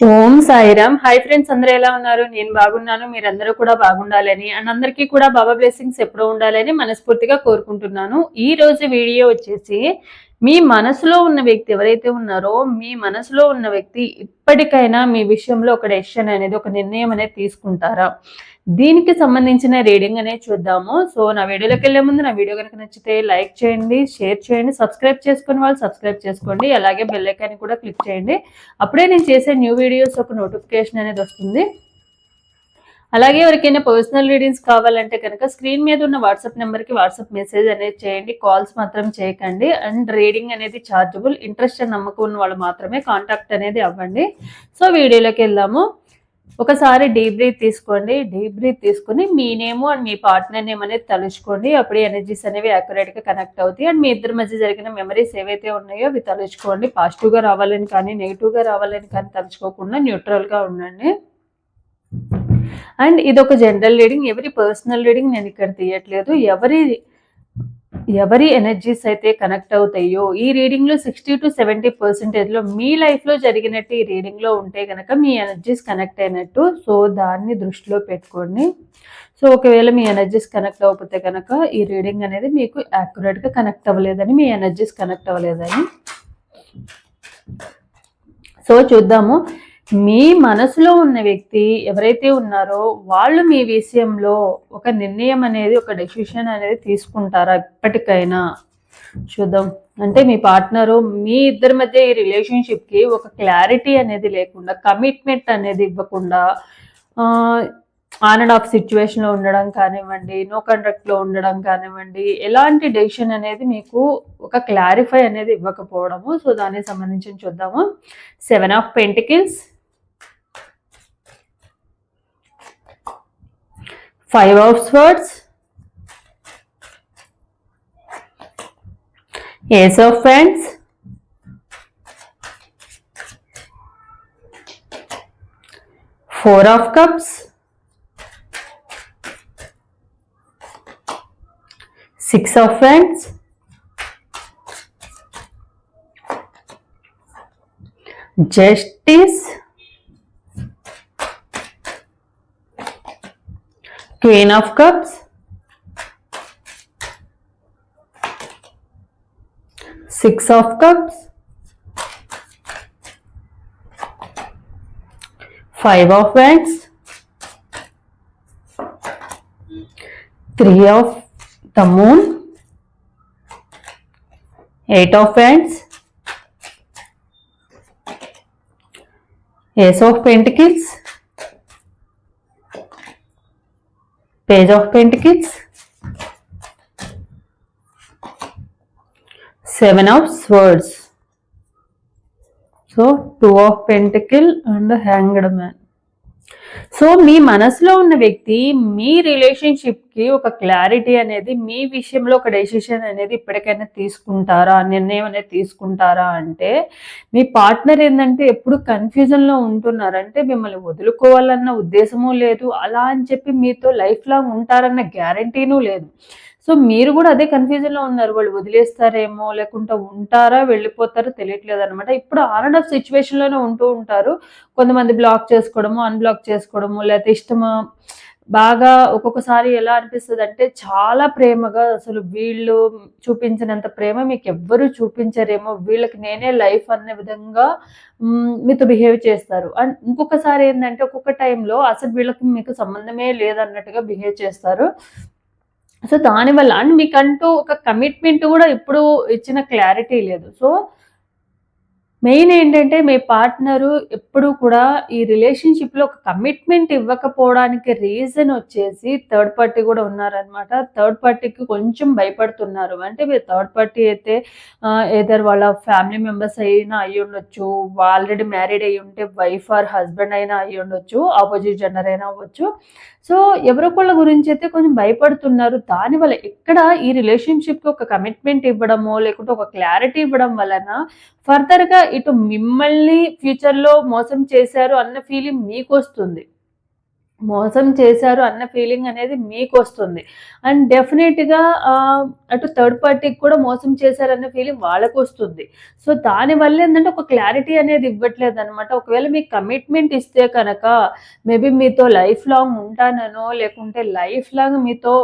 তো Sairam. Hi friends అందరూ ఎలా ఉన్నారు? నేను బాగున్నాను మీరందరూ కూడా బాగుండాలని అండ్ అందరికీ కూడా బాబా బ్లెస్సింగ్స్ ఎప్పుడూ ఉండాలని మనస్ఫూర్తిగా కోరుకుంటున్నాను. ఈ రోజు వీడియో వచ్చేసి మీ మనసులో ఉన్న వ్యక్తి ఎవరైతే ఉన్నారో మీ మనసులో ఉన్న వ్యక్తి ఇప్పటికైనా మీ విషయంలో ఒక డెసిషన్ అనేది ఒక నిర్ణయం అనేది తీసుకుంటారా? దీనికి సంబంధించిన రీడింగ్ అనేది చూద్దాము. సో నా వీడియోలోకి వెళ్ళే ముందు నా వీడియో కనుక నచ్చితే లైక్ చేయండి షేర్ చేయండి సబ్స్క్రైబ్ చేసుకుని వాళ్ళు సబ్స్క్రైబ్ చేసుకోండి అలాగే బెల్ ఐకాన్ కూడా క్లిక్ చేయండి. అప్పుడే నేను చేసే న్యూ వీడియోస్ ఒక నోటిఫికేషన్ అనేది వస్తుంది. అలాగే ఎవరికైనా పర్సనల్ రీడింగ్స్ కావాలంటే కనుక స్క్రీన్ మీద ఉన్న వాట్సాప్ నెంబర్కి వాట్సాప్ మెసేజ్ అనేది చేయండి. కాల్స్ మాత్రం చేయకండి. అండ్ రీడింగ్ అనేది ఛార్జబుల్ ఇంట్రెస్ట్ నమ్మకం ఉన్న వాళ్ళు మాత్రమే కాంటాక్ట్ అనేది అవ్వండి. సో వీడియోలోకి వెళ్దాము. ఒకసారి డీప్ బ్రీత్ తీసుకోండి. డీప్ బ్రీత్ తీసుకుని మీ నేము అండ్ మీ పార్ట్నర్ నేమ్ అనేది తలుచుకోండి. అప్పుడు ఎనర్జీస్ అనేవి యాక్యురేట్గా కనెక్ట్ అవుతాయి. అండ్ మీ ఇద్దరి మధ్య జరిగిన మెమరీస్ ఏవైతే ఉన్నాయో అవి తలుచుకోండి. పాజిటివ్గా రావాలని కానీ నెగిటివ్గా రావాలని కానీ తలుచుకోకుండా న్యూట్రల్గా ఉండండి. అండ్ ఇది ఒక జనరల్ రీడింగ్ ఎవరి పర్సనల్ రీడింగ్ నేను ఇక్కడ తీయట్లేదు. ఎవరి ఎవరి ఎనర్జీస్ అయితే కనెక్ట్ అవుతాయో ఈ రీడింగ్లో సిక్స్టీ టు సెవెంటీ పర్సెంటేజ్లో మీ లైఫ్లో జరిగినట్టు ఈ రీడింగ్లో ఉంటే కనుక మీ ఎనర్జీస్ కనెక్ట్ అయినట్టు. సో దాన్ని దృష్టిలో పెట్టుకోండి. సో ఒకవేళ మీ ఎనర్జీస్ కనెక్ట్ అవ్వకపోతే కనుక ఈ రీడింగ్ అనేది మీకు యాక్యురేట్గా కనెక్ట్ అవ్వలేదని మీ ఎనర్జీస్ కనెక్ట్ అవ్వలేదని. సో చూద్దాము. మీ మనసులో ఉన్న వ్యక్తి ఎవరైతే ఉన్నారో వాళ్ళు మీ విషయంలో ఒక నిర్ణయం అనేది ఒక డెసిషన్ అనేది తీసుకుంటారా ఇప్పటికైనా? చూద్దాం. అంటే మీ పార్ట్నరు మీ ఇద్దరి మధ్య ఈ రిలేషన్షిప్కి ఒక క్లారిటీ అనేది లేకుండా కమిట్మెంట్ అనేది ఇవ్వకుండా ఆన్ అండ్ ఆఫ్ సిచ్యువేషన్లో ఉండడం కానివ్వండి నో కాంట్రాక్ట్ ఉండడం కానివ్వండి ఎలాంటి డెసిషన్ అనేది మీకు ఒక క్లారిఫై అనేది ఇవ్వకపోవడము. సో దానికి సంబంధించి చూద్దాము. Seven of pentacles five of Swords, Ace of Wands. Four of Cups. Six of Wands. Justice. Queen of Cups, Six of Cups, Five of Wands, Three of the Moon, Eight of Wands, Ace of Pentacles, Page of Pentacles, Seven of Swords. So, Two of Pentacle and Hanged Man. So మీ మనసులో ఉన్న వ్యక్తి మీ రిలేషన్షిప్కి ఒక clarity అనేది మీ విషయంలో ఒక decision అనేది ఇప్పటికైనా తీసుకుంటారా? నిర్ణయం అనేది తీసుకుంటారా అంటే మీ పార్ట్నర్ ఏంటంటే ఎప్పుడు కన్ఫ్యూజన్లో ఉంటున్నారంటే మిమ్మల్ని వదులుకోవాలన్న ఉద్దేశము లేదు. అలా అని చెప్పి మీతో లైఫ్ లాంగ్ ఉంటారన్న గ్యారంటీనూ లేదు. సో మీరు కూడా అదే కన్ఫ్యూజన్లో ఉన్నారు. వాళ్ళు వదిలేస్తారేమో లేకుంటే ఉంటారా వెళ్ళిపోతారో తెలియట్లేదు అనమాట ఇప్పుడు ఆన్ అండ్ ఆఫ్ సిచ్యువేషన్లోనే ఉంటూ ఉంటారు. కొంతమంది బ్లాక్ చేసుకోవడము అన్బ్లాక్ చేసుకోవడము లేకపోతే ఇష్టమా బాగా ఒక్కొక్కసారి ఎలా అనిపిస్తుంది అంటే చాలా ప్రేమగా అసలు వీళ్ళు చూపించినంత ప్రేమ మీకు ఎవ్వరు చూపించరేమో. వీళ్ళకి నేనే లైఫ్ అనే విధంగా మీతో బిహేవ్ చేస్తారు. అండ్ ఇంకొకసారి ఏంటంటే ఒక్కొక్క టైంలో అసలు వీళ్ళకి మీకు సంబంధమే లేదన్నట్టుగా బిహేవ్ చేస్తారు. సో దానివల్ల అండ్ మీకంటూ ఒక కమిట్మెంట్ కూడా ఇప్పుడు ఇచ్చిన క్లారిటీ లేదు. సో మెయిన్ ఏంటంటే మీ పార్ట్నరు ఎప్పుడు కూడా ఈ రిలేషన్షిప్లో ఒక కమిట్మెంట్ ఇవ్వకపోవడానికి రీజన్ వచ్చేసి థర్డ్ పార్టీ కూడా ఉన్నారనమాట థర్డ్ పార్టీకి కొంచెం భయపడుతున్నారు. అంటే మీరు థర్డ్ పార్టీ అయితే ఏదర్ వాళ్ళ ఫ్యామిలీ మెంబర్స్ అయినా అయి ఉండొచ్చు. ఆల్రెడీ మ్యారీడ్ అయ్యి ఉంటే వైఫ్ ఆర్ హస్బెండ్ అయినా అయి ఉండొచ్చు. ఆపోజిట్ జెండర్ అయినా అవ్వచ్చు. సో ఎవరొకళ్ళ గురించి అయితే కొంచెం భయపడుతున్నారు. దానివల్ల ఎక్కడ ఈ రిలేషన్షిప్కి ఒక కమిట్మెంట్ ఇవ్వడమో లేకుంటే ఒక క్లారిటీ ఇవ్వడం వలన ఫర్దర్గా ఇటు మిమ్మల్ని ఫ్యూచర్లో మోసం చేశారు అన్న ఫీలింగ్ మీకు వస్తుంది మోసం చేశారు అన్న ఫీలింగ్ అనేది మీకు వస్తుంది అండ్ డెఫినెట్గా అటు థర్డ్ పార్టీకి కూడా మోసం చేశారన్న ఫీలింగ్ వాళ్ళకు వస్తుంది సో దానివల్ల ఏంటంటే ఒక క్లారిటీ అనేది ఇవ్వట్లేదు అనమాట ఒకవేళ మీకు కమిట్మెంట్ ఇస్తే కనుక మేబీ మీతో లైఫ్ లాంగ్ ఉంటానో లేకుంటే లైఫ్ లాంగ్ మీతో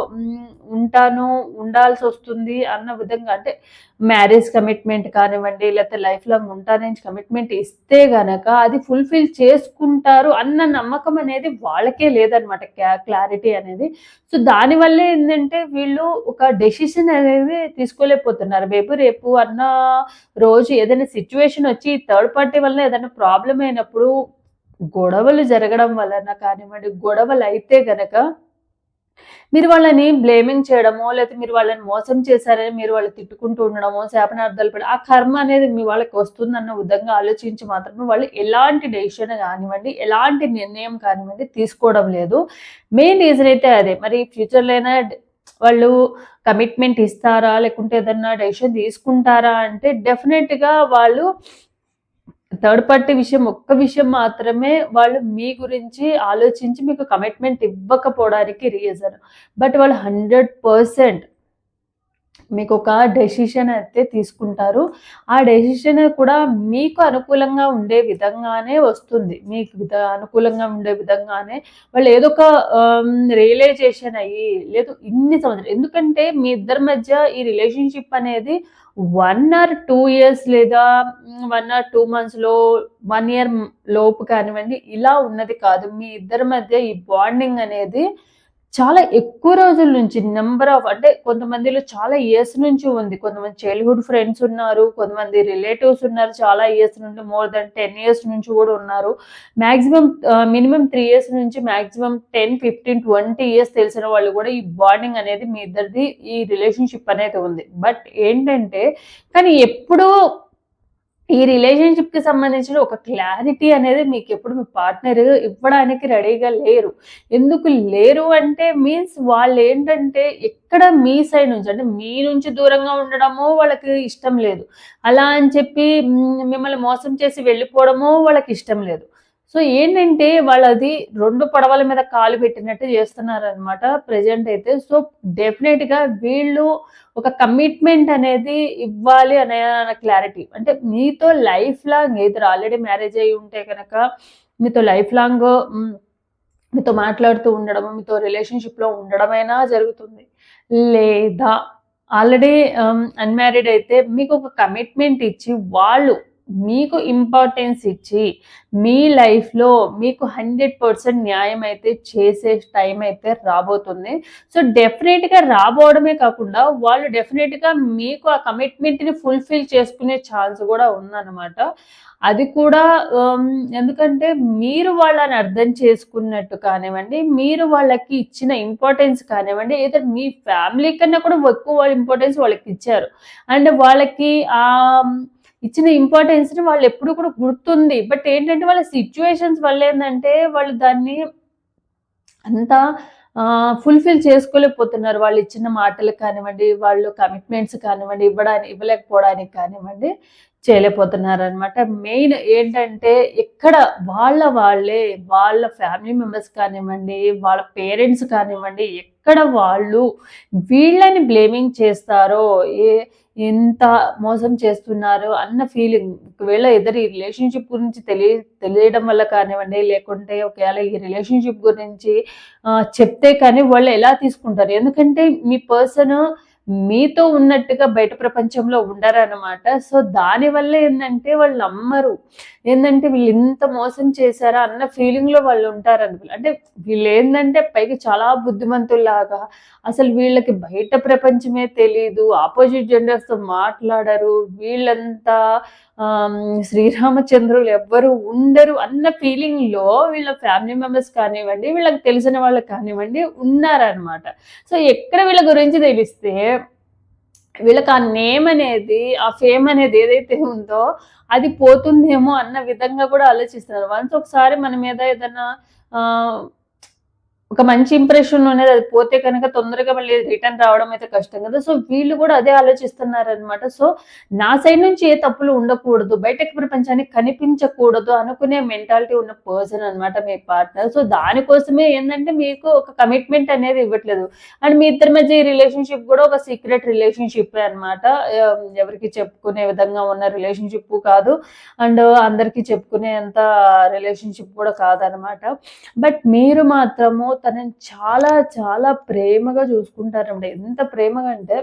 ఉంటాను ఉండాల్సి వస్తుంది అన్న విధంగా అంటే మ్యారేజ్ కమిట్మెంట్ కానివ్వండి లేకపోతే లైఫ్ లాంగ్ ఉంటానని కమిట్మెంట్ ఇస్తే గనక అది ఫుల్ఫిల్ చేసుకుంటారు అన్న నమ్మకం అనేది వాళ్ళకే లేదనమాట క్లారిటీ అనేది. సో దానివల్లే ఏంటంటే వీళ్ళు ఒక డెసిషన్ అనేది తీసుకోలేకపోతున్నారు. రేపు రేపు అన్న రోజు ఏదైనా సిచ్యువేషన్ వచ్చి థర్డ్ పార్టీ వల్ల ఏదైనా ప్రాబ్లం అయినప్పుడు గొడవలు జరగడం వలన కానివ్వండి గొడవలు అయితే గనక మీరు వాళ్ళని బ్లేమింగ్ చేయడమో లేకపోతే మీరు వాళ్ళని మోసం చేశారని మీరు వాళ్ళు తిట్టుకుంటూ ఉండడమో శాపనార్థాలు పడి ఆ కర్మ అనేది మీ వాళ్ళకి వస్తుందన్న విధంగా ఆలోచించి మాత్రమే వాళ్ళు ఎలాంటి డెసిషన్ కానివ్వండి ఎలాంటి నిర్ణయం కానివ్వండి తీసుకోవడం లేదు. మెయిన్ రీజన్ అయితే అదే. మరి ఫ్యూచర్లో అయినా వాళ్ళు కమిట్మెంట్ ఇస్తారా లేకుంటే ఏదన్నా డెసిషన్ తీసుకుంటారా అంటే డెఫినెట్గా వాళ్ళు థర్డ్ పార్టీ విషయం ఒక్క విషయం మాత్రమే వాళ్ళు మీ గురించి ఆలోచించి మీకు కమిట్మెంట్ ఇవ్వకపోవడానికి రీజన్ బట్ వాళ్ళు హండ్రెడ్ పర్సెంట్ మీకు ఒక డెసిషన్ అయితే తీసుకుంటారు. ఆ డెసిషన్ కూడా మీకు అనుకూలంగా ఉండే విధంగానే వస్తుంది. మీకు విధ అనుకూలంగా ఉండే విధంగానే వాళ్ళు ఏదో ఒక రియలైజేషన్ అయ్యి లేదు ఇన్ని సంవత్సరాలు. ఎందుకంటే మీ ఇద్దరి మధ్య ఈ రిలేషన్షిప్ అనేది వన్ ఆర్ టూ ఇయర్స్ లేదా వన్ ఆర్ టూ మంత్స్లో వన్ ఇయర్ లోపు కానివ్వండి ఇలా ఉన్నది కాదు. మీ ఇద్దరి మధ్య ఈ బాండింగ్ అనేది చాలా ఎక్కువ రోజుల నుంచి నెంబర్ ఆఫ్ అంటే కొంతమందిలో చాలా ఇయర్స్ నుంచి ఉంది. కొంతమంది చైల్డ్హుడ్ ఫ్రెండ్స్ ఉన్నారు కొంతమంది రిలేటివ్స్ ఉన్నారు చాలా ఇయర్స్ నుండి మోర్ దెన్ టెన్ ఇయర్స్ నుంచి కూడా ఉన్నారు. మ్యాక్సిమం మినిమం త్రీ ఇయర్స్ నుంచి maximum ten fifteen twenty years తెలిసిన వాళ్ళు కూడా ఈ బాండింగ్ అనేది మీ ఇద్దరిది ఈ రిలేషన్షిప్ అనేది ఉంది. బట్ ఏంటంటే కానీ ఎప్పుడూ ఈ రిలేషన్షిప్కి సంబంధించిన ఒక క్లారిటీ అనేది మీకు ఎప్పుడు మీ పార్ట్నర్ ఇవ్వడానికి రెడీగా లేరు. ఎందుకు లేరు అంటే మీన్స్ వాళ్ళు ఏంటంటే ఎక్కడ మీ సైడ్ నుంచి అంటే మీ నుంచి దూరంగా ఉండడమో వాళ్ళకి ఇష్టం లేదు. అలా అని చెప్పి మిమ్మల్ని మోసం చేసి వెళ్ళిపోవడమో వాళ్ళకి ఇష్టం లేదు. సో ఏంటంటే వాళ్ళది రెండు పడవల మీద కాలు పెట్టినట్టు చేస్తున్నారనమాట ప్రజెంట్ అయితే. సో డెఫినెట్గా వీళ్ళు ఒక కమిట్మెంట్ అనేది ఇవ్వాలి అనే క్లారిటీ అంటే మీతో లైఫ్ లాంగ్ ఏదో ఆల్రెడీ మ్యారేజ్ అయ్యి ఉంటే కనుక మీతో లైఫ్ లాంగ్ మీతో మాట్లాడుతూ ఉండడం మీతో రిలేషన్షిప్లో ఉండడమైనా జరుగుతుంది. లేదా ఆల్రెడీ అన్మ్యారీడ్ అయితే మీకు ఒక కమిట్మెంట్ ఇచ్చి వాళ్ళు మీకు ఇంపార్టెన్స్ ఇచ్చి మీ లైఫ్లో మీకు హండ్రెడ్ పర్సెంట్ న్యాయం అయితే చేసే టైం అయితే రాబోతుంది. సో డెఫినెట్గా రాబోవడమే కాకుండా వాళ్ళు డెఫినెట్గా మీకు ఆ కమిట్మెంట్ని ఫుల్ఫిల్ చేసుకునే ఛాన్స్ కూడా ఉందన్నమాట. అది కూడా um, ఎందుకంటే మీరు వాళ్ళని అర్థం చేసుకున్నట్టు కానివ్వండి మీరు వాళ్ళకి ఇచ్చిన ఇంపార్టెన్స్ కానివ్వండి ఏదో మీ ఫ్యామిలీ కన్నా కూడా ఎక్కువ ఇంపార్టెన్స్ వాళ్ళకి ఇచ్చారు. అండ్ వాళ్ళకి ఆ ఇచ్చిన ఇంపార్టెన్స్ని వాళ్ళు ఎప్పుడు కూడా గుర్తుంది. బట్ ఏంటంటే వాళ్ళ సిచ్యువేషన్స్ వల్ల ఏంటంటే వాళ్ళు దాన్ని అంతా ఫుల్ఫిల్ చేసుకోలేకపోతున్నారు. వాళ్ళు ఇచ్చిన మాటలు కానివ్వండి వాళ్ళు కమిట్మెంట్స్ కానివ్వండి ఇవ్వడానికి ఇవ్వలేకపోవడానికి కానివ్వండి చేయలేకపోతున్నారు అనమాట మెయిన్ ఏంటంటే ఎక్కడ వాళ్ళ వాళ్ళే వాళ్ళ ఫ్యామిలీ మెంబర్స్ కానివ్వండి వాళ్ళ పేరెంట్స్ కానివ్వండి ఎక్కడ వాళ్ళు వీళ్ళని బ్లేమింగ్ చేస్తారో ఏ ఎంత మోసం చేస్తున్నారు అన్న ఫీలింగ్ ఒకవేళ ఇద్దరు ఈ రిలేషన్షిప్ గురించి తెలియ తెలియడం వల్ల కానివ్వండి లేకుంటే ఒకవేళ ఈ రిలేషన్షిప్ గురించి చెప్తే కానీ వాళ్ళు ఎలా తీసుకుంటారు? ఎందుకంటే మీ పర్సన్ మీతో ఉన్నట్టుగా బయట ప్రపంచంలో ఉండరన్నమాట. సో దానివల్ల ఏంటంటే వాళ్ళు నమ్మరు ఏంటంటే వీళ్ళు ఇంత మోసం చేశారా అన్న ఫీలింగ్లో వాళ్ళు ఉంటారని అంటే వీళ్ళు ఏంటంటే పైకి చాలా బుద్ధిమంతుల్లాగా అసలు వీళ్ళకి బయట ప్రపంచమే తెలియదు ఆపోజిట్ జెండర్స్తో మాట్లాడరు వీళ్ళంతా శ్రీరామచంద్రులు ఎవ్వరు ఉండరు అన్న ఫీలింగ్లో వీళ్ళ ఫ్యామిలీ మెంబర్స్ కానివ్వండి వీళ్ళకి తెలిసిన వాళ్ళకి కానివ్వండి ఉన్నారనమాట సో ఎక్కడ వీళ్ళ గురించి తెలిస్తే వీళ్ళకి ఆ నేమ్ అనేది ఆ ఫేమ్ అనేది ఏదైతే ఉందో అది పోతుందేమో అన్న విధంగా కూడా ఆలోచిస్తున్నారు వన్స్ ఒకసారి మన మీద ఏదైనా ఒక మంచి ఇంప్రెషన్ అనేది అది పోతే కనుక తొందరగా మళ్ళీ రిటర్న్ రావడం అయితే కష్టం కదా. సో వీళ్ళు కూడా అదే ఆలోచిస్తున్నారు అనమాట సో నా సైడ్ నుంచి ఏ తప్పులు ఉండకూడదు. బయటకు ప్రపంచానికి కనిపించకూడదు అనుకునే మెంటాలిటీ ఉన్న పర్సన్ అన్నమాట మీ పార్ట్నర్ సో దానికోసమే ఏంటంటే మీకు ఒక కమిట్మెంట్ అనేది ఇవ్వట్లేదు. అండ్ మీ ఇద్దరి మధ్య ఈ రిలేషన్షిప్ కూడా ఒక సీక్రెట్ రిలేషన్షిప్ అన్నమాట. ఎవరికి చెప్పుకునే విధంగా ఉన్న రిలేషన్షిప్ కాదు. అండ్ అందరికీ చెప్పుకునేంత రిలేషన్షిప్ కూడా కాదనమాట బట్ మీరు మాత్రము తనని చాలా చాలా ప్రేమగా చూసుకుంటారండి ఎంత ప్రేమగా అంటే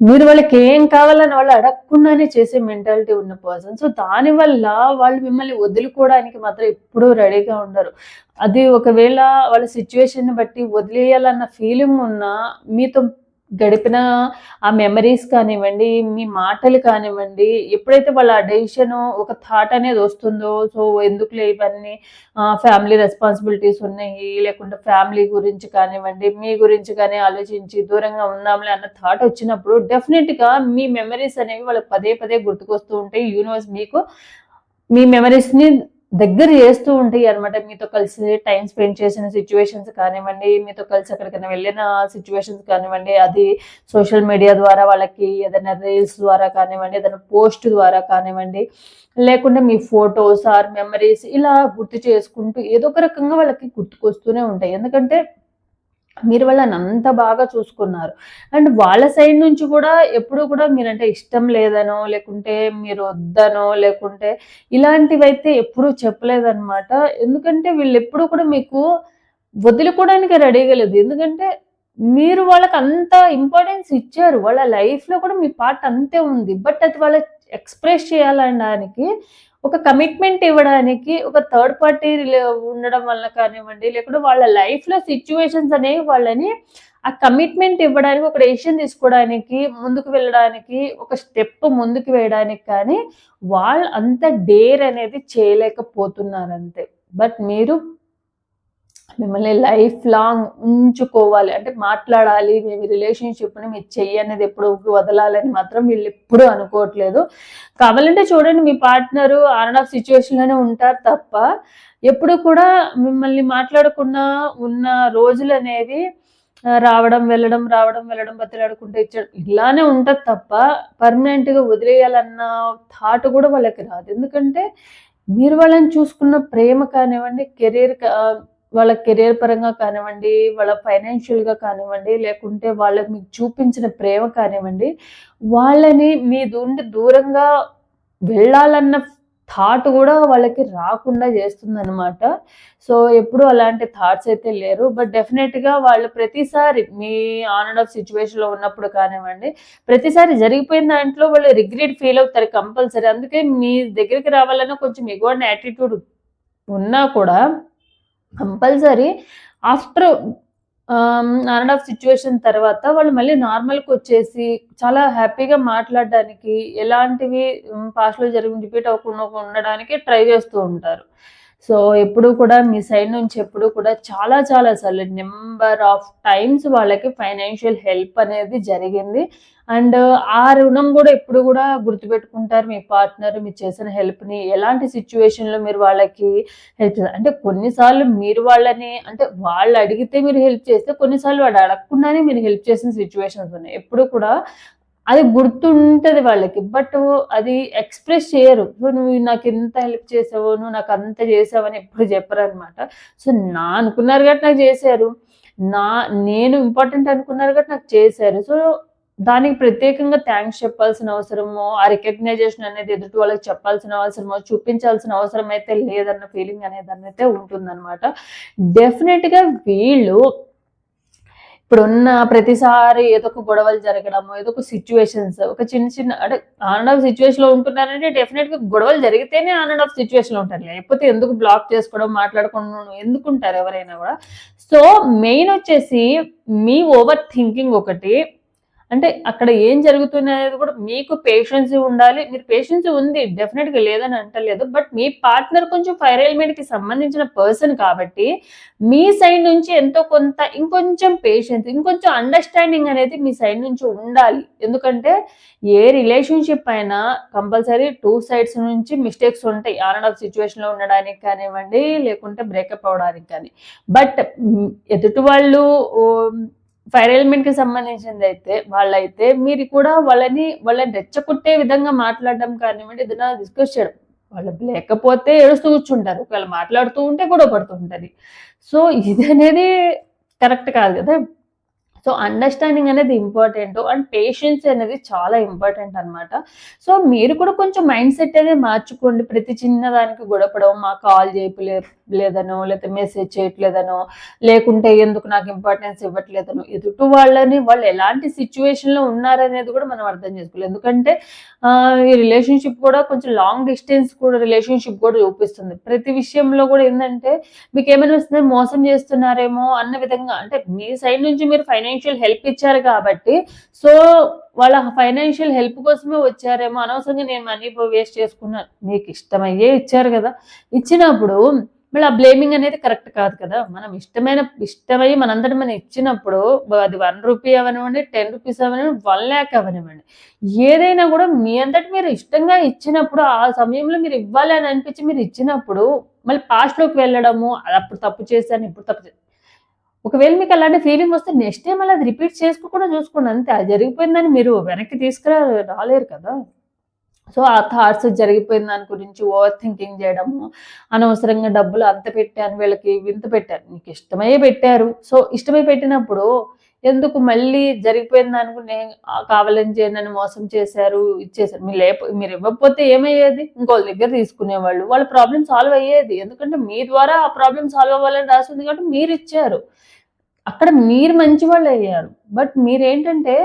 మీరు వాళ్ళకి ఏం కావాలని వాళ్ళు అడగకుండానే చేసే మెంటాలిటీ ఉన్న పర్సన్. సో దానివల్ల వాళ్ళు మిమ్మల్ని వదులుకోవడానికి మాత్రం ఎప్పుడూ రెడీగా ఉండరు. అది ఒకవేళ వాళ్ళ సిచ్యువేషన్ బట్టి వదిలేయాలన్న ఫీలింగ్ ఉన్నా మీతో గడిపిన ఆ మెమరీస్ కానివ్వండి మీ మాటలు కానివ్వండి ఎప్పుడైతే వాళ్ళ డెసిషన్ ఒక థాట్ అనేది వస్తుందో సో ఎందుకులే ఇవన్నీ ఫ్యామిలీ రెస్పాన్సిబిలిటీస్ ఉన్నాయి లేకుంటే ఫ్యామిలీ గురించి కానివ్వండి మీ గురించి కానీ ఆలోచించి దూరంగా ఉందాంలే అన్న థాట్ వచ్చినప్పుడు డెఫినెట్గా మీ మెమరీస్ అనేవి వాళ్ళకి పదే పదే గుర్తుకొస్తూ ఉంటాయి. యూనివర్స్ మీకు మీ మెమరీస్ని దగ్గర చేస్తూ ఉంటాయి అనమాట మీతో కలిసి టైం స్పెండ్ చేసిన సిచ్యువేషన్స్ కానివ్వండి మీతో కలిసి ఎక్కడికైనా వెళ్ళిన సిచ్యువేషన్స్ కానివ్వండి అది సోషల్ మీడియా ద్వారా వాళ్ళకి ఏదైనా రీల్స్ ద్వారా కానివ్వండి ఏదైనా పోస్ట్ ద్వారా కానివ్వండి లేకుంటే మీ ఫొటోస్ ఆర్ మెమరీస్ ఇలా గుర్తు చేసుకుంటూ ఏదో ఒక రకంగా వాళ్ళకి గుర్తుకొస్తూనే ఉంటాయి. ఎందుకంటే మీరు వాళ్ళని అంత బాగా చూసుకున్నారు. అండ్ వాళ్ళ సైడ్ నుంచి కూడా ఎప్పుడు కూడా మీరంటే ఇష్టం లేదనో లేకుంటే మీరు వద్దనో లేకుంటే ఇలాంటివి అయితే ఎప్పుడూ చెప్పలేదన్నమాట. ఎందుకంటే వీళ్ళు ఎప్పుడు కూడా మీకు వదులుకోవడానికి రెడీగా లేదు. ఎందుకంటే మీరు వాళ్ళకి అంత ఇంపార్టెన్స్ ఇచ్చారు. వాళ్ళ లైఫ్లో కూడా మీ పార్ట్ అంతే ఉంది. బట్ అది వాళ్ళ ఎక్స్ప్రెస్ చేయాలనడానికి ఒక కమిట్మెంట్ ఇవ్వడానికి ఒక థర్డ్ పార్టీ ఉండడం వల్ల కానివ్వండి లేకుంటే వాళ్ళ లైఫ్లో సిచ్యువేషన్స్ అనేవి వాళ్ళని ఆ కమిట్మెంట్ ఇవ్వడానికి ఒక డెసిషన్ తీసుకోవడానికి ముందుకు వెళ్ళడానికి ఒక స్టెప్ ముందుకు వేయడానికి కానీ వాళ్ళు అంత డేర్ అనేది చేయలేకపోతున్నారు అంతే బట్ మీరు మిమ్మల్ని లైఫ్ లాంగ్ ఉంచుకోవాలి. అంటే మాట్లాడాలి మేము రిలేషన్షిప్ని మీరు చెయ్యి అనేది ఎప్పుడు వదలాలని మాత్రం వీళ్ళు ఎప్పుడు అనుకోవట్లేదు. కావాలంటే చూడండి మీ పార్ట్నరు ఆన్ ఆఫ్ సిచ్యువేషన్లోనే ఉంటారు తప్ప ఎప్పుడు కూడా మిమ్మల్ని మాట్లాడకుండా ఉన్న రోజులు అనేవి రావడం వెళ్ళడం రావడం వెళ్ళడం బతిలాడుకుంటే ఇచ్చడం ఇలానే ఉంటుంది తప్ప పర్మనెంట్గా వదిలేయాలన్న థాట్ కూడా వాళ్ళకి రాదు. ఎందుకంటే మీరు వాళ్ళని చూసుకున్న ప్రేమ కానివ్వండి కెరీర్ వాళ్ళ కెరియర్ పరంగా కానివ్వండి వాళ్ళ ఫైనాన్షియల్గా కానివ్వండి లేకుంటే వాళ్ళకి మీకు చూపించిన ప్రేమ కానివ్వండి వాళ్ళని మీ నుండి దూరంగా వెళ్ళాలన్న థాట్ కూడా వాళ్ళకి రాకుండా చేస్తుందన్నమాట. సో ఎప్పుడు అలాంటి థాట్స్ అయితే లేరు. బట్ డెఫినెట్గా వాళ్ళు ప్రతిసారి మీ ఆన్ అండ్ ఆఫ్ సిచ్యువేషన్లో ఉన్నప్పుడు కానివ్వండి ప్రతిసారి జరిగిపోయిన దాంట్లో వాళ్ళు రిగ్రెట్ ఫీల్ అవుతారు కంపల్సరీ అందుకే మీ దగ్గరికి రావాలన్నా కొంచెం ఎగువ యాటిట్యూడ్ ఉన్నా కూడా compulsory after and off situation తర్వాత వాళ్ళు మళ్ళీ నార్మల్కి వచ్చేసి చాలా హ్యాపీగా మాట్లాడడానికి ఎలాంటివి పాస్ట్లో జరిగి రిపీట్ అవ్వకుండా ఉండడానికి ట్రై చేస్తూ ఉంటారు. సో ఎప్పుడు కూడా మీ సైడ్ నుంచి ఎప్పుడు కూడా చాలా చాలా సార్లు నెంబర్ ఆఫ్ టైమ్స్ వాళ్ళకి ఫైనాన్షియల్ హెల్ప్ అనేది జరిగింది. అండ్ ఆ రుణం కూడా ఎప్పుడు కూడా గుర్తుపెట్టుకుంటారు మీ పార్ట్నర్ మీరు చేసిన హెల్ప్ని. ఎలాంటి సిచ్యువేషన్లో మీరు వాళ్ళకి హెల్ప్ చేస్తారు? అంటే కొన్నిసార్లు మీరు వాళ్ళని అంటే వాళ్ళు అడిగితే మీరు హెల్ప్ చేస్తే కొన్నిసార్లు వాడు అడగకుండానే మీరు హెల్ప్ చేసిన సిచ్యువేషన్స్ ఉన్నాయి. ఎప్పుడు కూడా అది గుర్తుంటుంది వాళ్ళకి. బట్ అది ఎక్స్ప్రెస్ చేయరు. సో నువ్వు నాకు ఎంత హెల్ప్ చేసావు నువ్వు నాకు అంత చేసావు అని ఎప్పుడు చెప్పరు అనమాట సో నా అనుకున్నారు కాబట్టి నాకు చేశారు. నా నేను ఇంపార్టెంట్ అనుకున్నారు కాబట్టి నాకు చేశారు. సో దానికి ప్రత్యేకంగా థ్యాంక్స్ చెప్పాల్సిన అవసరమో ఆ రికగ్నైజేషన్ అనేది ఎదుటి వాళ్ళకి చెప్పాల్సిన అవసరమో చూపించాల్సిన అవసరం అయితే లేదన్న ఫీలింగ్ అనేది అయితే ఉంటుందన్నమాట. డెఫినెట్గా వీళ్ళు ఇప్పుడున్న ప్రతిసారి ఏదో ఒక గొడవలు జరగడము ఏదో ఒక సిచ్యువేషన్స్ ఒక చిన్న చిన్న అంటే ఆన్ ఆఫ్ సిచ్యువేషన్లో ఉంటున్నారంటే డెఫినెట్గా గొడవలు జరిగితేనే ఆన్ అండ్ ఆఫ్ సిచ్యువేషన్లో ఉంటారు. లేకపోతే ఎందుకు బ్లాక్ చేసుకోవడం మాట్లాడుకోవడం ఎందుకుంటారు ఎవరైనా కూడా. సో మెయిన్ వచ్చేసి మీ ఓవర్ థింకింగ్ ఒకటి అంటే అక్కడ ఏం జరుగుతుంది అనేది కూడా మీకు పేషెన్స్ ఉండాలి. మీరు పేషెన్స్ ఉంది డెఫినెట్గా లేదని అంటలేదు. బట్ మీ పార్ట్నర్ కొంచెం ఫైర్ ఎలిమెంట్కి సంబంధించిన పర్సన్ కాబట్టి మీ సైడ్ నుంచి ఎంతో కొంత ఇంకొంచెం పేషెన్స్ ఇంకొంచెం అండర్స్టాండింగ్ అనేది మీ సైడ్ నుంచి ఉండాలి. ఎందుకంటే ఏ రిలేషన్షిప్ అయినా కంపల్సరీ టూ సైడ్స్ నుంచి మిస్టేక్స్ ఉంటాయి. ఆన్ అండ్ ఆఫ్ సిచ్యువేషన్లో ఉండడానికి కానివ్వండి లేకుంటే బ్రేకప్ అవడానికి కానీ. బట్ ఎదుటి వాళ్ళు ఫైర్ ఎలిమెంట్కి సంబంధించింది అయితే వాళ్ళైతే మీరు కూడా వాళ్ళని వాళ్ళని రెచ్చగొట్టే విధంగా మాట్లాడడం కానివ్వండి ఏదైనా డిస్కస్ చేయడం. వాళ్ళు లేకపోతే ఏడుస్తూ కూర్చుంటారు. ఒకవేళ మాట్లాడుతూ ఉంటే గొడవ పడుతూ ఉంటుంది. సో ఇది అనేది కరెక్ట్ కాదు కదా. సో అండర్స్టాండింగ్ అనేది ఇంపార్టెంట్ అండ్ పేషెన్స్ అనేది చాలా ఇంపార్టెంట్ అనమాట సో మీరు కూడా కొంచెం మైండ్ సెట్ అనేది మార్చుకోండి. ప్రతి చిన్న దానికి గొడపడం మా కాల్ చేయలే లేదనో లేకపోతే మెసేజ్ చేయట్లేదనో లేకుంటే ఎందుకు నాకు ఇంపార్టెన్స్ ఇవ్వట్లేదనో ఎదుటి వాళ్ళని వాళ్ళు ఎలాంటి సిచ్యువేషన్లో ఉన్నారనేది కూడా మనం అర్థం చేసుకోవాలి. ఎందుకంటే ఈ రిలేషన్షిప్ కూడా కొంచెం లాంగ్ డిస్టెన్స్ కూడా రిలేషన్షిప్ కూడా చూపిస్తుంది. ప్రతి విషయంలో కూడా ఏంటంటే మీకు ఏమైనా వస్తుంది మోసం చేస్తున్నారేమో అన్న విధంగా అంటే మీ సైడ్ నుంచి మీరు ఫైనాన్షియల్ హెల్ప్ ఇచ్చారు కాబట్టి సో వాళ్ళ ఫైనాన్షియల్ హెల్ప్ కోసమే వచ్చారేమో. అనవసరంగా నేను మనీ వేస్ట్ చేసుకున్నాను మీకు ఇష్టమయ్యే ఇచ్చారు కదా. ఇచ్చినప్పుడు మళ్ళీ ఆ బ్లేమింగ్ అనేది కరెక్ట్ కాదు కదా. మనం ఇష్టమైన ఇష్టమై మనందరం మనం ఇచ్చినప్పుడు అది వన్ రూపీ అవనివ్వండి టెన్ రూపీస్ అవనివ్వండి వన్ ల్యాక్ అవనివ్వండి. ఏదైనా కూడా మీ అంతటి మీరు ఇష్టంగా ఇచ్చినప్పుడు ఆ సమయంలో మీరు ఇవ్వాలి అని అనిపించి మీరు ఇచ్చినప్పుడు మళ్ళీ పాస్ట్లోకి వెళ్ళడము అప్పుడు తప్పు చేశాను ఇప్పుడు తప్పు ఒకవేళ మీకు అలాంటి ఫీలింగ్ వస్తే నెక్స్ట్ టైం అలా అది రిపీట్ చేసుకోకుండా చూసుకోండి. అంతే అది జరిగిపోయిందని మీరు వెనక్కి తీసుకురా రాలేరు కదా. సో ఆ థాట్స్ జరిగిపోయిన దాని గురించి ఓవర్ థింకింగ్ చేయడము అనవసరంగా డబ్బులు అంత పెట్టాను వీళ్ళకి వింత పెట్టారు నీకు ఇష్టమై పెట్టారు. సో ఇష్టమై పెట్టినప్పుడు ఎందుకు మళ్ళీ జరిగిపోయిన దానికి నేను కావాలని చేయనని మోసం చేశారు ఇచ్చేసారు మీరు లేప మీరు ఇవ్వకపోతే ఏమయ్యేది? ఇంకోళ్ళ దగ్గర తీసుకునేవాళ్ళు. వాళ్ళ ప్రాబ్లం సాల్వ్ అయ్యేది. ఎందుకంటే మీ ద్వారా ఆ ప్రాబ్లం సాల్వ్ అవ్వాలని రాసింది కాబట్టి మీరు ఇచ్చారు. అక్కడ మీరు మంచి వాళ్ళు అయ్యారు. బట్ మీరేంటంటే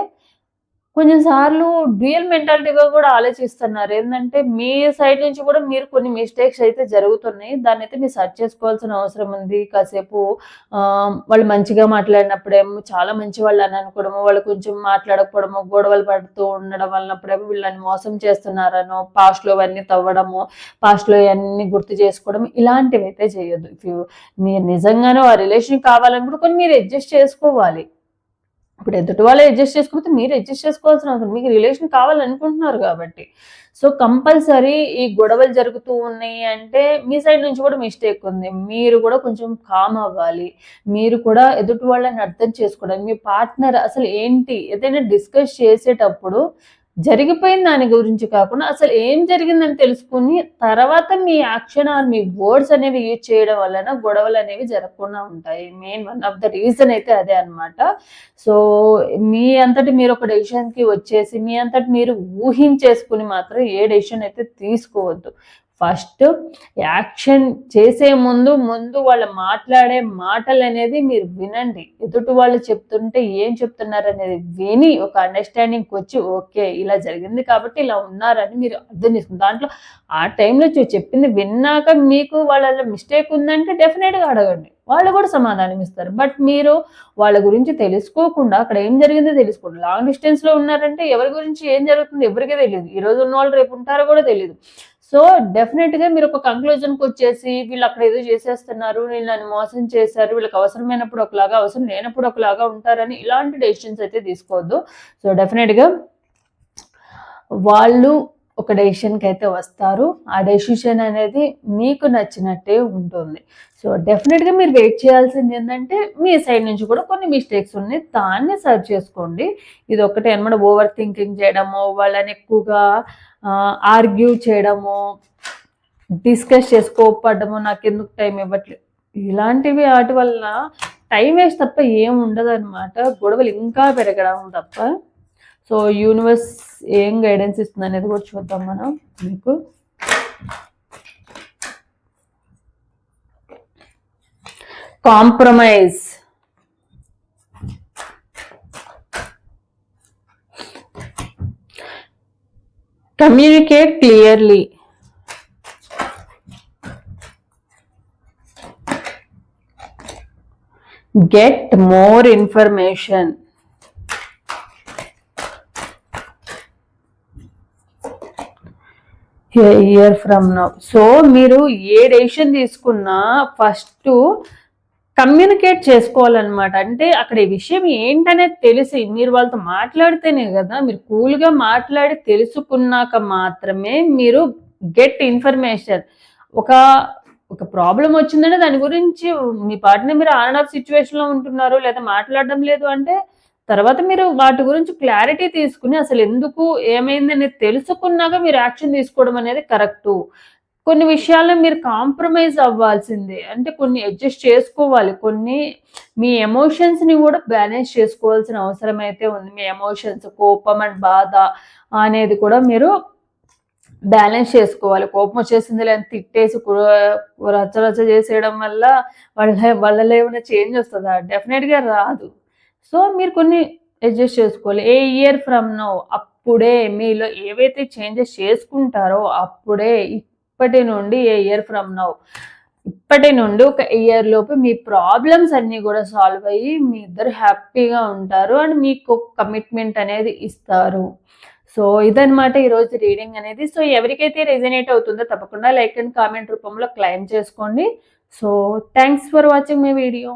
కొంచెం సార్లు డ్యూయల్ మెంటాలిటీగా కూడా ఆలోచిస్తున్నారు. ఏంటంటే మీ సైడ్ నుంచి కూడా మీరు కొన్ని మిస్టేక్స్ అయితే జరుగుతున్నాయి. దాన్ని అయితే మీరు సర్చ్ చేసుకోవాల్సిన అవసరం ఉంది. కాసేపు వాళ్ళు మంచిగా మాట్లాడినప్పుడేమో చాలా మంచి వాళ్ళు అని అనుకోవడము వాళ్ళు కొంచెం మాట్లాడకపోవడము గొడవలు పడుతూ ఉండడం వల్లప్పుడేమో వీళ్ళని మోసం చేస్తున్నారనో పాస్ట్లో అవన్నీ తవ్వడము పాస్ట్లో ఇవన్నీ గుర్తు చేసుకోవడం ఇలాంటివి అయితే చేయొద్దు ఇఫ్ మీరు నిజంగానే ఆ రిలేషన్ కావాలనుకుంటే కొన్ని మీరు అడ్జస్ట్ చేసుకోవాలి. ఇప్పుడు ఎదుటి వాళ్ళు అడ్జస్ట్ చేసుకోకపోతే మీరు అడ్జస్ట్ చేసుకోవాల్సిన అవసరం. మీకు రిలేషన్ కావాలనుకుంటున్నారు కాబట్టి. సో కంపల్సరీ ఈ గొడవలు జరుగుతూ ఉన్నాయి అంటే మీ సైడ్ నుంచి కూడా మిస్టేక్ ఉంది. మీరు కూడా కొంచెం కామ్ అవ్వాలి. మీరు కూడా ఎదుటి వాళ్ళని అర్థం చేసుకోవడం మీ పార్ట్నర్ అసలు ఏంటి? ఏదైనా డిస్కస్ చేసేటప్పుడు జరిగిపోయిన దాని గురించి కాకుండా అసలు ఏం జరిగిందని తెలుసుకుని తర్వాత మీ యాక్షన్ ఆర్ మీ వర్డ్స్ అనేవి యూజ్ చేయడం వలన గొడవలు అనేవి జరగకుండా ఉంటాయి. Main one of the reason అయితే అదే అనమాట సో మీ అంతటి మీరు ఒక డెసిషన్కి వచ్చేసి మీ అంతటి మీరు ఊహించేసుకుని మాత్రం ఏ డెసిషన్ అయితే తీసుకోవద్దు. ఫస్ట్ యాక్షన్ చేసే ముందు ముందు వాళ్ళు మాట్లాడే మాటలు అనేది మీరు వినండి. ఎదుటి వాళ్ళు చెప్తుంటే ఏం చెప్తున్నారు అనేది విని ఒక అండర్స్టాండింగ్కి వచ్చి ఓకే ఇలా జరిగింది కాబట్టి ఇలా ఉన్నారని మీరు అర్థం చేసుకుని దాంట్లో ఆ టైంలో చెప్పింది విన్నాక మీకు వాళ్ళ మిస్టేక్ ఉందంటే డెఫినెట్గా అడగండి. వాళ్ళు కూడా సమాధానం ఇస్తారు. బట్ మీరు వాళ్ళ గురించి తెలుసుకోకుండా అక్కడ ఏం జరిగిందో తెలుసుకోండి. లాంగ్ డిస్టెన్స్లో ఉన్నారంటే ఎవరి గురించి ఏం జరుగుతుందో ఎవరికీ తెలియదు. ఈ రోజు ఉన్న వాళ్ళు రేపు ఉంటారో కూడా తెలియదు. సో డెఫినెట్గా మీరు ఒక కంక్లూజన్కి వచ్చేసి వీళ్ళు అక్కడ ఏదో చేసేస్తున్నారు వీళ్ళు నన్ను మోసం చేశారు వీళ్ళకి అవసరమైనప్పుడు ఒకలాగా అవసరం లేనప్పుడు ఒకలాగా ఉంటారని ఇలాంటి డెసిషన్స్ అయితే తీసుకోవద్దు. సో డెఫినెట్గా వాళ్ళు ఒక డెసిషన్కి అయితే వస్తారు. ఆ డెసిషన్ అనేది మీకు నచ్చినట్టే ఉంటుంది. సో డెఫినెట్గా మీరు వెయిట్ చేయాల్సింది ఏంటంటే మీ సైడ్ నుంచి కూడా కొన్ని మిస్టేక్స్ ఉన్నాయి. దాన్ని సర్వ్ చేసుకోండి. ఇది ఒకటి అనమాట. ఓవర్ థింకింగ్ చేయడము వాళ్ళని ఎక్కువగా ఆర్గ్యూ చేయడము డిస్కస్ చేసుకోపడము నాకు ఎందుకు టైం ఇవ్వట్లేదు ఇలాంటివి వాటి వల్ల టైం వేస్ట్ తప్ప ఏం ఉండదు అనమాట గొడవలు ఇంకా పెరగడం తప్ప. సో యూనివర్స్ ఏం గైడెన్స్ ఇస్తుంది అనేది కూడా చూద్దాం మనం మీకు. Compromise communicate clearly get more information year from now so మీరు ఏ డెసిషన్ తీసుకున్నా ఫస్ట్ కమ్యూనికేట్ చేసుకోవాలన్నమాట. అంటే అక్కడ ఈ విషయం ఏంటనేది తెలిసి మీరు వాళ్ళతో మాట్లాడితేనే కదా మీరు కూల్గా మాట్లాడి తెలుసుకున్నాక మాత్రమే మీరు గెట్ ఇన్ఫర్మేషన్ ఒక ఒక ప్రాబ్లం వచ్చిందంటే దాని గురించి మీ పార్ట్నర్ మీరు ఆన్ ఆఫ్ సిచ్యువేషన్లో ఉంటున్నారు లేదా మాట్లాడడం లేదు అంటే తర్వాత మీరు వాటి గురించి క్లారిటీ తీసుకుని అసలు ఎందుకు ఏమైంది అనేది తెలుసుకున్నాక మీరు యాక్షన్ తీసుకోవడం అనేది కరెక్ట్ కొన్ని విషయాల్లో మీరు కాంప్రమైజ్ అవ్వాల్సిందే. అంటే కొన్ని అడ్జస్ట్ చేసుకోవాలి. కొన్ని మీ ఎమోషన్స్ని కూడా బ్యాలెన్స్ చేసుకోవాల్సిన అవసరం అయితే ఉంది. మీ ఎమోషన్స్ కోపం అండ్ బాధ అనేది కూడా మీరు బ్యాలెన్స్ చేసుకోవాలి. కోపం వచ్చేసింది లేదా తిట్టేసి రచ్చరచ్చ రచ్చ చేసేయడం వల్ల వాళ్ళ వాళ్ళలో ఏమైనా చేంజ్ వస్తుందా? డెఫినెట్గా రాదు. సో మీరు కొన్ని అడ్జస్ట్ చేసుకోవాలి. ఏ ఇయర్ ఫ్రమ్ నో అప్పుడే మీలో ఏవైతే చేంజెస్ చేసుకుంటారో అప్పుడే ఇప్పటి నుండి ఏ ఇయర్ ఫ్రమ్ నౌ ఇప్పటి నుండి ఒక ఇయర్ లోపు మీ ప్రాబ్లమ్స్ అన్నీ కూడా సాల్వ్ అయ్యి మీ ఇద్దరు హ్యాపీగా ఉంటారు అండ్ మీకు కమిట్మెంట్ అనేది ఇస్తారు. సో ఇదనమాట ఈరోజు రీడింగ్ అనేది. సో ఎవరికైతే రెజనేట్ అవుతుందో తప్పకుండా లైక్ అండ్ కామెంట్ రూపంలో క్లైమ్ చేసుకోండి. So thanks for watching my video